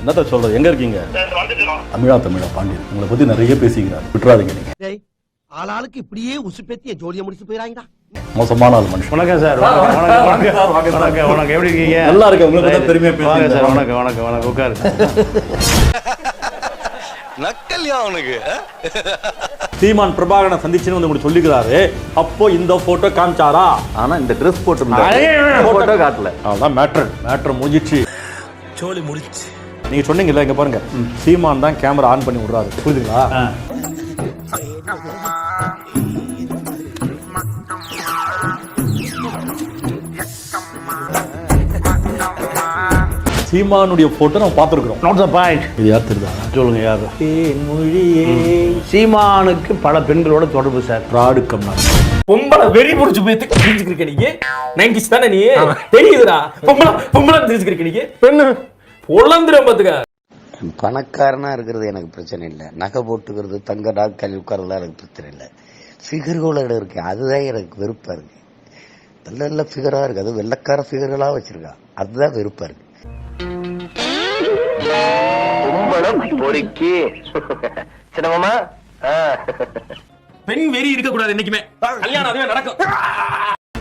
என்னத்த சொல்றது எங்க இருக்கீங்க தமிழா தமிழா பாண்டியன் உங்களை பத்தி நிறைய பேசிக்கிறார் விட்டுறாதீங்க நீங்க ஆளாளுக்கு இப்படியே உசுப்பேத்தி என் ஜோலியை முடிச்சு போயிடாங்கடா மோசமான ஆள் மனுஷன் வணக்கம் சார் வணக்கம் வணக்கம் வணக்கம் வணக்கம் வணக்கம் எப்படி இருக்கீங்க நல்லா இருக்கு உங்களை பத்தி பெருமையா வாங்க பேசுறீங்க சார் வணக்கம் வணக்கம் வணக்கம் உட்காரு நக்கல்யா அவனுக்கு சீமான் பிரபாகரனை சந்திச்சுன்னு வந்து உங்களுக்கு சொல்லிக்கிறாரு அப்போ இந்த போட்டோ காமிச்சாரா ஆனா இந்த ட்ரெஸ் போட்டு போட்டோ காட்டல அதான் மேட்ரு மேட்ரு முடிஞ்சிச்சு சோழி முடிச்சு நீங்க சொன்னீங்கல்ல இங்க பாருங்க. சீமான் தான் கேமரா ஆன் பண்ணி விடுறாரு. புரியுதுங்களா? சீமானுடைய போட்டோ நம்ம பார்த்துருக்குறோம். நோட் த பாயிண்ட் இது யார் தெரியுதா? சொல்லுங்க யாரு? மொழியே. சீமானுக்கு பல பெண்களோட தொடர்பு சார். பிராடு கம்னார் பொம்பளை வெறி முடிச்சு போய் தெரிஞ்சுக்கிருக்க நீங்க நைன்டிஸ் தானே நீ? தெரியுதுடா. பொம்பளை பொம்பளை தெரிஞ்சுக்கிருக்க நீங்க பெண்ணு. பொழந்துரும் பாத்துக்க. பணக்காரனா இருக்கிறது எனக்கு பிரச்சனை இல்லை. நகை போட்டுக்கிறது தங்க டாக்கல் உட்கார்றதுலாம் எனக்கு பிரச்சனை இல்லை. ஃபிகர்களோட இருக்கு. அதுதான் எனக்கு வெறுப்பா இருக்கு. நல்ல நல்ல ஃபிகரா இருக்கு. அது வெள்ளக்கார ஃபிகர்களா வச்சிருக்கா. அதுதான் வெறுப்பா இருக்கு. கும்பலம் பொறுக்கி. சின்னமாமா? பெண் வெறி இருக்க கூடாது என்னைக்குமே கல்யாணம் அதுவே நடக்கும்.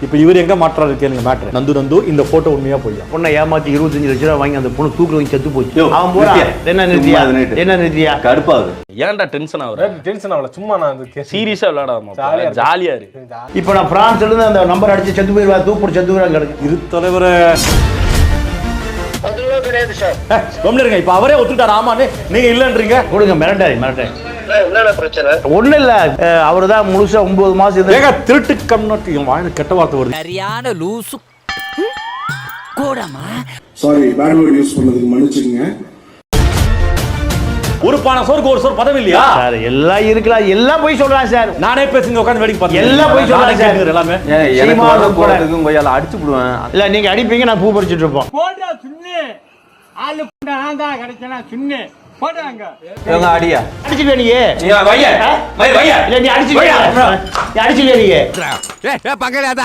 இப்போ இவர் எங்க மாற்றாரு கேளுங்க மேட்ரு நந்து நந்து இந்த போட்டோ உண்மையா பொய்யா? பொண்ணை ஏமாத்தி இருபத்தஞ்சு லட்ச ரூபா வாங்கி அந்த பொண்ணு தூக்கில் வாங்கி செத்து போச்சு. அவன் போறா? என்ன நிறுத்தியா. என்ன நிறுத்தியா? கடுப்பாகுது. ஏன்டா டென்ஷன் ஆகுற? டென்ஷன் ஆகல? சும்மா நான் அது சீரியஸா விளையாடாம ஜாலியா இருக்கு. இப்போ நான் பிரான்ஸ்ல இருந்து அந்த நம்பர் அடிச்சு செத்து போயிருவா தூக்கு செத்து போயிருவா கிடக்கு இரு தலைவரை. கிடையாது சார் இப்ப அவரே ஒத்துட்டாரு ஆமான்னு நீங்க இல்லன்றீங்க. கொடுங்க மிரட்டாரி மிரட்டாரி ஒண்ணும் இல்ல. அவர் தான் முழுசா ஒன்பது மாசம் ஏங்க திருட்டு கம்னட் என் வாயில கெட்ட வார்த்தை வருது. சரியான லூசு. கூடமா சாரி பேட் வேர்ட் யூஸ் பண்ணதுக்கு மன்னிச்சுக்கங்க ஒரு பானை சோறுக்கு ஒரு சோறு பதவி இல்லையா? சார் எல்லாம் இருக்கலாம். எல்லாம் போய் சொல்றான் சார். நானே பேசுங்க உட்காந்து வேடிக்கை பார்த்தேன் எல்லாம் போய் சொல்றாங்க நானே சார். எல்லாமே. எனக்கு கூட. கையால அடிச்சு விடுவேன். இல்ல நீங்க அடிப்பீங்க நான் பூ பறிச்சுட்டு இருப்போம். இவங்க அடியா? அடிச்சுட்டு நீ வைய. வைய. இல்ல நீ அது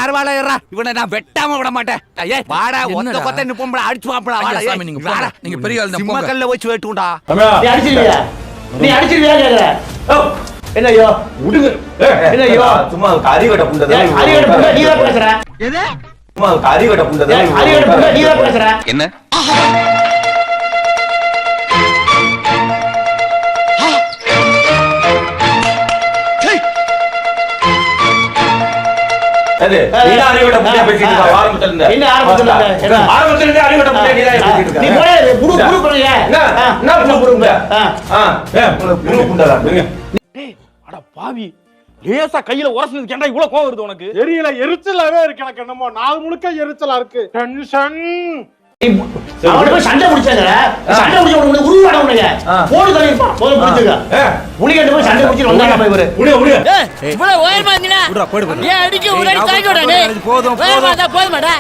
இவனை நான் வெட்டாம விட மாட்டேன். ஏய், வாடா ஒத்த கொத்த நிப்போம்டா அடிச்சு வாப்படா வாடா நீங்க வாடா. நீங்க பெரிய ஆள் சிம்ம கல்ல வச்சு வெட்டுண்டா நீ அடிச்சிருவியா? நீ கேக்குற ஐயோ சும்மா நீ தான் பேசுற? சும்மா அறிவட்ட புண்டதை நீ தான் பேசுற? என்ன? அது நீ அறிவட்ட புண்டைய பேசிட்டு இருக்க? ஆரம்பத்துல இருந்து. என்ன ஆரம்பத்துல இருந்து? என்ன? ஆரம்பத்துல இருந்து அறிவட்ட புண்டைய நீ தான் பேசிட்டு நீ இருக்க போய் குடு பண்ணுங்க என்ன என்ன புண்ணு புடுங்க ஆ. புண்டதா அட பாவி. லேசா கையில உரசுனது கேண்டா இவ்வளவு கோவம் வருது உனக்கு? தெரியல எரிச்சலாவே இருக்கு எனக்கு என்னமோ. நாள் முழுக்க எரிச்சலா இருக்கு. டென்ஷன் போய் சண்டை முடிச்சாங்க சண்டை முடிச்ச உடனே உருவாட உடனே போடு தள்ளிப்பா போது முடிச்சுக்க புலிகண்டு போய் சண்டை முடிச்சு வந்தாங்க. போய் இவரு விடுங்க விடுங்க இவ்வளவு உயரமா இருந்தீனா அடிக்க தாக்கி போதும் போதும். போதுமாடா.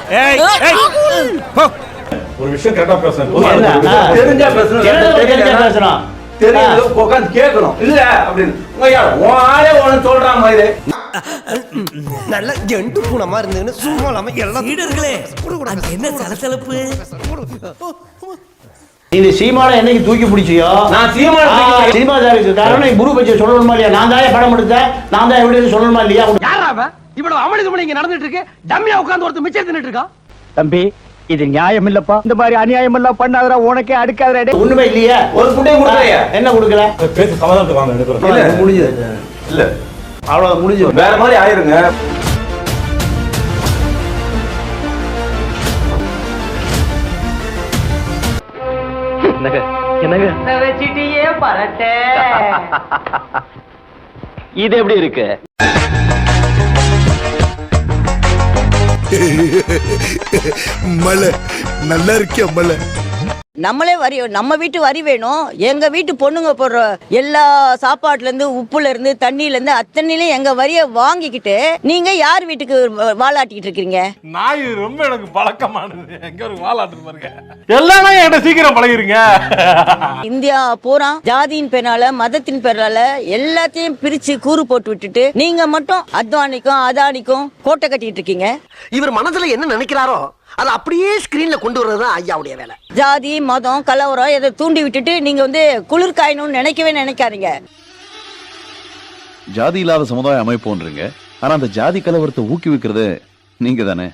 ஒரு விஷயம் கரெக்டா? ஆ. தெரிஞ்சா பேசணும் தெரிஞ்சா பேசணும். தெரியல உட்காந்து கேட்கணும் இல்ல அப்படின்னு. ஐயா உன் ஆளே உன சொல்றான் மாதிரி. நல்ல ஜெண்டு பூனமா இருந்ததுன்னு சும்மா இல்லாம எல்லாம் வீடர்களே என்ன சலசலப்பு? இது சீமான என்னைக்கு தூக்கி பிடிச்சியோ? நான் சீமான. சினிமா சாருக்கு காரணம் நீ குரு பற்றி சொல்லணுமா இல்லையா? நான் தான் படம் எடுத்தேன். நான் தான் எப்படி சொல்லணுமா இல்லையா? யாரா இவ்வளவு அமளி இங்க நடந்துட்டு இருக்கு. டம்மியா உட்கார்ந்து ஒருத்தர் மிச்சம் தின்னுட்டு இருக்கான் தம்பி இது நியாயம் இல்லப்பா இந்த மாதிரி அநியாயம் எல்லாம் பண்ணாதடா உனக்கே அடுக்காதடா ஒண்ணுமே இல்லையா. ஒரு புண்டைய கொடுக்கலையா. என்ன கொடுக்கல? பேசி சமாதானத்துக்கு வாங்க ரெண்டு பேரும். இல்ல. முடிஞ்சது. இல்ல. அவ்வளவு முடிஞ்சது வேற மாதிரி ஆயிருங்க. இது எப்படி இருக்கு? மலை நல்லா இருக்கியா மலை? நம்மளே வரி நம்ம வீட்டு வரி வேணும். எங்க வீட்டு பொண்ணுங்க போடுற எல்லா சாப்பாட்டுல இருந்து உப்புல இருந்து தண்ணியில இருந்து அத்தனையிலும் எங்க வரியை வாங்கிக்கிட்டு நீங்க யார் வீட்டுக்கு வாலாட்டிக்கிட்டு இருக்கீங்க? நாய் ரொம்ப எனக்கு பழக்கமானது. எங்க ஒரு வாலாட்டு பாருங்க. எல்லாம் என்கிட்ட சீக்கிரம் பழகிருங்க. இந்தியா பூரா ஜாதியின் பேரால மதத்தின் பேரால எல்லாத்தையும் பிரிச்சு கூறு போட்டு விட்டுட்டு நீங்க மட்டும் அத்வானிக்கும் அதானிக்கும் கோட்டை கட்டிட்டு இருக்கீங்க. இவர் மனசுல என்ன நினைக்கிறாரோ அதை அப்படியே ஸ்கிரீன்ல கொண்டு வர்றது தான் ஐயாவுடைய வேலை. ஜாதி மதம் கலவரம் இதை தூண்டி விட்டுட்டு நீங்க வந்து குளிர் காயணும்னு நினைக்கவே நினைக்காதீங்க. ஜாதி இல்லாத சமுதாய அமைப்புன்றீங்க. ஆனா அந்த ஜாதி கலவரத்தை ஊக்குவிக்கிறது நீங்க தானே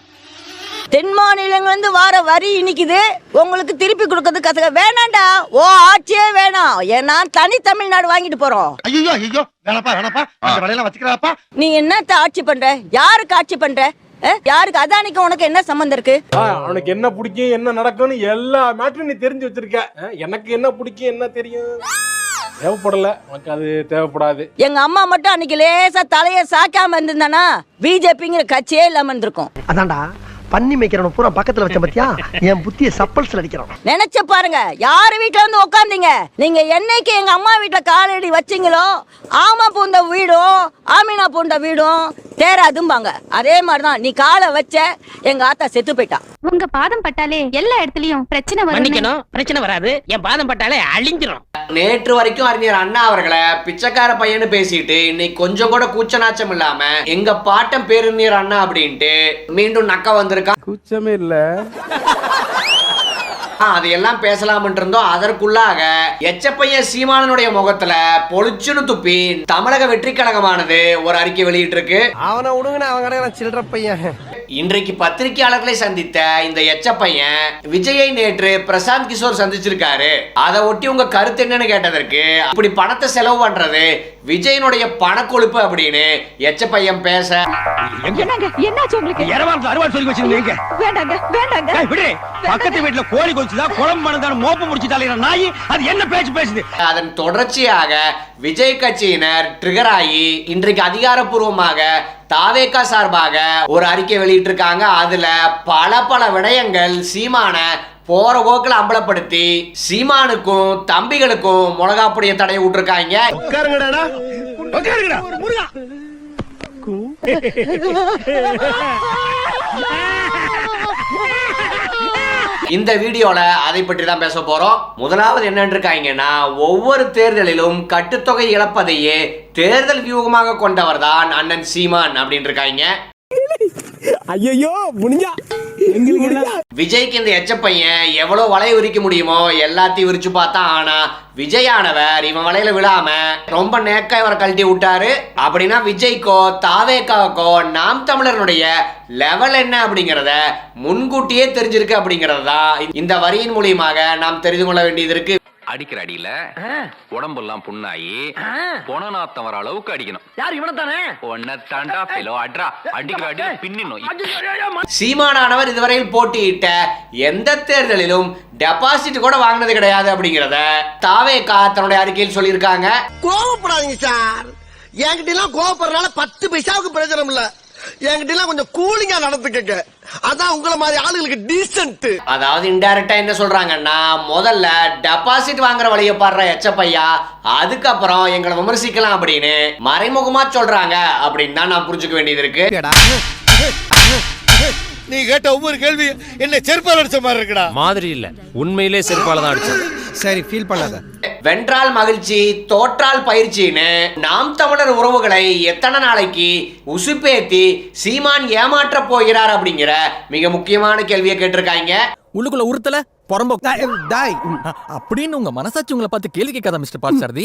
தென் மாநிலங்கள்ல இருந்து வார வரி இனிக்குது. உங்களுக்கு திருப்பி கொடுக்கறது கசக வேணாண்டா. ஓ ஆட்சியே வேணாம். ஏன்னா தனி தமிழ்நாடு வாங்கிட்டு போறோம். ஐயோ ஐயோ வேணப்பா வேணப்பா. அந்த வேலையெல்லாம் வச்சுக்கிறாப்பா. நீ என்னத்த ஆட்சி பண்ற? யாருக்கு ஆட்சி பண்ற? யாருக்கு? அதானிக்கு உனக்கு என்ன சம்பந்தம் இருக்கு? ஆ, அவனுக்கு என்ன பிடிக்கும் என்ன நடக்கும்னு எல்லா மேட்டரும் நீ தெரிஞ்சு வச்சிருக்க. எனக்கு என்ன பிடிக்கும் என்ன தெரியும்? தேவைப்படல. உனக்கு அது தேவைப்படாது. எங்க அம்மா மட்டும் அன்னைக்கு லேசா தலைய சாக்காம இருந்திருந்தானா? பிஜேபிங்கிற கட்சியே இல்லாம இருந்திருக்கும். அதான்டா பண்ணி மேய்க்கிறவன பூரா பக்கத்துல வச்ச பத்தியா? என் புத்திய சப்பல்ஸ்ல அடிக்கிறான். நினைச்சு பாருங்க யார் வீட்ல வந்து உட்காந்தீங்க நீங்க என்னைக்கு எங்க அம்மா வீட்ல காலடி வச்சீங்களோ ஆமா பூந்த வீடும் ஆமினா பூந்த வீடும் தேராதும்பாங்க. அதே மாதிரிதான் நீ காலை வச்ச எங்க ஆத்தா செத்து போயிட்டா. உங்க பாதம் பட்டாலே எல்லா இடத்துலயும் பிரச்சனை வரும் மன்னிக்கணும் பிரச்சனை வராது. என் பாதம் பட்டாலே அழிஞ்சிரும். நேற்று வரைக்கும் அறிஞர் அண்ணா அவர்களை பிச்சைக்கார பையன்னு பேசிட்டு இன்னைக்கு கொஞ்சம் கூட கூச்சநாச்சம் இல்லாம எங்க பாட்டம் பேரறிஞர் அண்ணா அப்படின்ட்டு மீண்டும் நக்க வந்திருக்கான். கூச்சமே இல்ல. அதையெல்லாம் பேசலாம்னு இருந்தோம் அதற்குள்ளாக எச்சப்பையன் சீமானனுடைய முகத்துல பொழிச்சுன்னு துப்பி தமிழக வெற்றி கழகமானது ஒரு அறிக்கை வெளியிட்டு இருக்கு அவனை விடுங்கன்னு அவன் சில்லற பையன். இன்றைக்கு பத்திரிகையாளர்களை சந்தித்த இந்த எச்ச பையன் விஜயை நேற்று பிரசாந்த் கிஷோர் சந்திச்சிருக்காரு. அதை ஒட்டி உங்க கருத்து என்னன்னு கேட்டதற்கு இப்படி பணத்தை செலவு பண்றது விஜயனுடைய பணக்கொழுப்பு அப்படின்னு எச்ச பையன் பேச. என்னாச்சு உங்களுக்கு? இரவாரத்துல அறுவாள் சொல்லி வச்சிருந்தீங்க வேண்டாங்க வேண்டாங்க. விடு பக்கத்து வீட்டுல கோழி கொலிச்சுதான் குழம்பு மணந்தாலும் மோப்ப முடிச்சுட்டாலே நாய்? அது என்ன பேச்சு பேசுது? அதன் தொடர்ச்சியாக விஜய் கட்சியினர் ட்ரிகர் ஆகி இன்றைக்கு அதிகாரப்பூர்வமாக தாவேகா சார்பாக ஒரு அறிக்கை வெளியிட்டிருக்காங்க. அதுல பல பல விடயங்கள் சீமான போற போக்கில் அம்பலப்படுத்தி சீமானுக்கும் தம்பிகளுக்கும் மிளகாப்புடைய தடையை விட்டுருக்காங்க. உட்காருங்கடா உட்காருங்கடா இந்த வீடியோல அதை பற்றி தான் பேச போறோம். முதலாவது என்னன்றிருக்காங்கன்னா ஒவ்வொரு தேர்தலிலும் கட்டுத்தொகை இழப்பதையே தேர்தல் வியூகமாக கொண்டவர் தான் அண்ணன் சீமான் அப்படின்னு இருக்காங்க ஐயோ முடிஞ்சா விஜய்க்கு இந்த எச்ச பையன் எவ்வளவு வலைய விரிக்க முடியுமோ எல்லாத்தையும் விரிச்சு பார்த்தா ஆனா விஜயானவர் இவன் வலையில விழாம ரொம்ப நேக்கா இவரை கழட்டி விட்டாரு. அப்படின்னா விஜய்க்கோ தாவேக்காவுக்கோ நாம் தமிழர்களுடைய லெவல் என்ன அப்படிங்கறத முன்கூட்டியே தெரிஞ்சிருக்கு அப்படிங்கறது தான் இந்த வரியின் மூலியமாக நாம் தெரிந்து கொள்ள வேண்டியது இருக்கு. அடிக்கிற அடியில உடம்பெல்லாம் புண்ணாயி பொணநாத்தம் வர அளவுக்கு அடிக்கணும். யார் இவனை தானே ஒன்ன தாண்டா பிலோ அட்ரா. அடிக்கிற அடியில பின்னிடணும். சீமானானவர் இதுவரையில் போட்டியிட்ட எந்த தேர்தலிலும் டெபாசிட் கூட வாங்கினது கிடையாது அப்படிங்கறத தாவேக்கா தன்னுடைய அறிக்கையில் சொல்லியிருக்காங்க. கோவப்படாதீங்க சார். என்கிட்ட எல்லாம் கோவப்படுறதுனால பத்து பைசாவுக்கு பிரயோஜனம் இல்ல. என்கிட்ட எல்லாம் கொஞ்சம் கூலிங்கா நடந்துக்கங்க. அதான் உங்களை மாதிரி ஆளுங்களுக்கு டீசென்ட் அதாவது இன்டைரக்டா என்ன சொல்றாங்கன்னா முதல்ல டெபாசிட் வாங்குற வழிய பாடுற எச்சப்பையா அதுக்கப்புறம் எங்களை விமர்சிக்கலாம் அப்படின்னு மறைமுகமா சொல்றாங்க அப்படின்னு தான் நான் புரிஞ்சுக்க வேண்டியது இருக்கு. நீ கேட்ட ஒவ்வொரு கேள்வி என்ன செருப்பால் அடிச்ச மாதிரி இருக்குடா. மாதிரி இல்ல உண்மையிலே செருப்பால தான் அடிச்சது. சரி ஃபீல் பண்ணாத. வென்றால் மகிழ்ச்சி தோற்றால் பயிற்சின்னு நாம் தமிழர் உறவுகளை எத்தனை நாளைக்கு உசுப்பேத்தி சீமான் ஏமாற்ற போகிறார் அப்படிங்கிற மிக முக்கியமான கேள்வியை கேட்டிருக்காங்க. உள்ளுக்குள்ள உறுத்தல புறம்போ. டாய் அப்படின்னு உங்க மனசாட்சி உங்களை பார்த்து கேள்வி கேட்காத மிஸ்டர் பார்சாரதி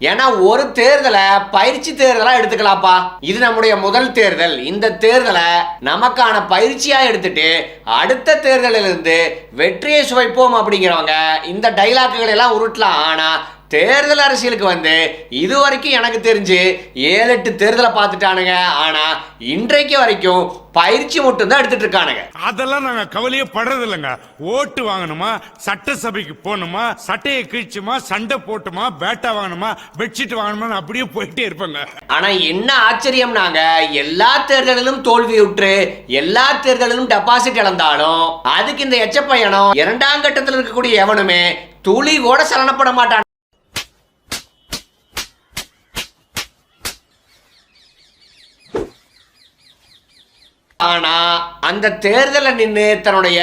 ஏன்னா ஒரு தேர்தலை பயிற்சி தேர்தலா எடுத்துக்கலாம்ப்பா. இது நம்முடைய முதல் தேர்தல். இந்த தேர்தலை நமக்கான பயிற்சியா எடுத்துட்டு அடுத்த தேர்தலில் இருந்து வெற்றியை சுவைப்போம் அப்படிங்கிறவங்க இந்த டைலாக்குகளை எல்லாம் உருட்டலாம். ஆனா தேர்தல் அரசியலுக்கு வந்து இது வரைக்கும் எனக்கு தெரிஞ்சு ஏழு எட்டு தேர்தலை பார்த்துட்டானுங்க. ஆனா இன்றைக்கு வரைக்கும் பயிற்சி மட்டும் தான் எடுத்துட்டு இருக்கானுங்க. அதெல்லாம் நாங்க கவலையே படுறது இல்லைங்க ஓட்டு வாங்கணுமா சட்டசபைக்கு போகணுமா சட்டையை கிழிச்சுமா சண்டை போட்டுமா பேட்டா வாங்கணுமா பெட்ஷீட் வாங்கணுமா அப்படியே போயிட்டே இருப்பாங்க. ஆனா என்ன ஆச்சரியம் நாங்க எல்லா தேர்தலிலும் தோல்வியுற்று எல்லா தேர்தலிலும் டெபாசிட் இழந்தாலும் அதுக்கு இந்த எச்ச பையனும் இரண்டாம் கட்டத்தில் இருக்கக்கூடிய எவனுமே துளி கூட சலனப்பட மாட்டான் ஆனா அந்த தேர்தல நின்னு தன்னுடைய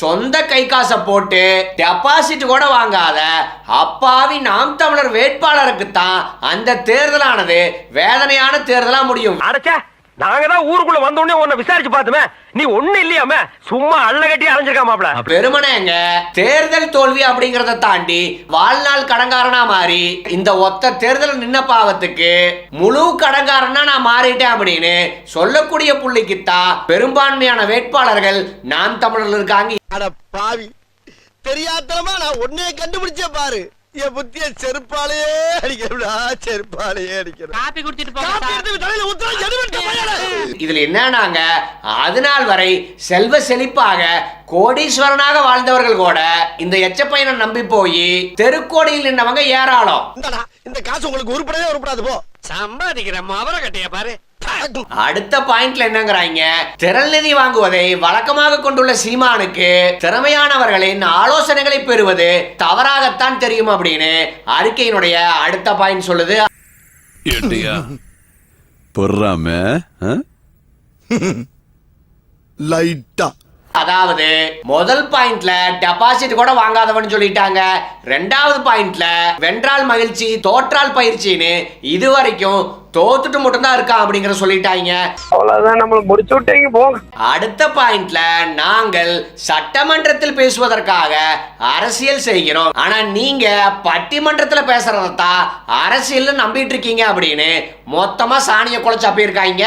சொந்த கை காசை போட்டு டெபாசிட் கூட வாங்காத அப்பாவி நாம் தமிழர் வேட்பாளருக்கு தான் அந்த தேர்தலானது வேதனையான தேர்தலா முடியும். அடக்க நாங்க தான் ஊருக்குள்ள வந்த உடனே உன்னை விசாரிச்சு பார்த்துமே. நீ ஒண்ணு இல்லையாம? சும்மா அள்ள கட்டி அரைஞ்சிருக்கா மாப்ள பெருமனேங்க தேர்தல் தோல்வி அப்படிங்கறத தாண்டி வாழ்நாள் கடங்காரனா மாறி இந்த ஒத்த தேர்தல் நின்ன பாவத்துக்கு முழு கடங்காரனா நான் மாறிட்டேன் அப்படின்னு சொல்லக்கூடிய புள்ளிக்குத்தான் பெரும்பான்மையான வேட்பாளர்கள் நாம் தமிழர்கள் இருக்காங்க. அட பாவி தெரியாதனமா நான் உன்னைய கண்டுபிடிச்சே பாரு. என் புத்திய செருப்பாலேயே அடிக்கிறா செருப்பாலேயே அடிக்கிறேன். காப்பி குடிச்சிட்டு போங்க தலையில ஊத்துறா எதுவெட்ட பயலே இதுல என்னன்னாங்க அது நாள் வரை செல்வ செழிப்பாக கோடீஸ்வரனாக வாழ்ந்தவர்கள் கூட இந்த எச்சப்பையனை நம்பி போய் தெருக்கோடியில் நின்னவங்க ஏராளம். இந்தடா இந்த காசு உங்களுக்கு உருப்படவே உருப்படாது போ. சம்பாதிக்கிற மவர கட்டைய பாரு. அடுத்த பாயிண்ட்ல என்னங்கிறாங்க? திரள் நிதி வாங்குவதை வழக்கமாக கொண்டுள்ள சீமானுக்கு திறமையானவர்களின் ஆலோசனைகளை பெறுவது தவறாகத்தான் தெரியும் அப்படின்னு அறிக்கையினுடைய அடுத்த பாயிண்ட் சொல்லுது. ஏட்டியா? பொறாம லைட்டா அதாவது முதல் பாயிண்ட்ல டெபாசிட் கூட வாங்காதவன் சொல்லிட்டாங்க. ரெண்டாவது பாயிண்ட்ல வென்றால் மகிழ்ச்சி தோற்றால் பயிற்சின்னு இது வரைக்கும் தோத்துட்டு மட்டும்தான் இருக்கான் அப்படிங்கிற சொல்லிட்டாங்க. அவ்வளவுதான் நம்மள முடிச்சு விட்டீங்க போங்க அடுத்த பாயிண்ட்ல நாங்கள் சட்டமன்றத்தில் பேசுவதற்காக அரசியல் செய்கிறோம். ஆனா நீங்க பட்டிமன்றத்துல பேசுறதான் அரசியல் நம்பிட்டு இருக்கீங்க அப்படின்னு மொத்தமா சாணிய குலைச்சு அப்பியிருக்காங்க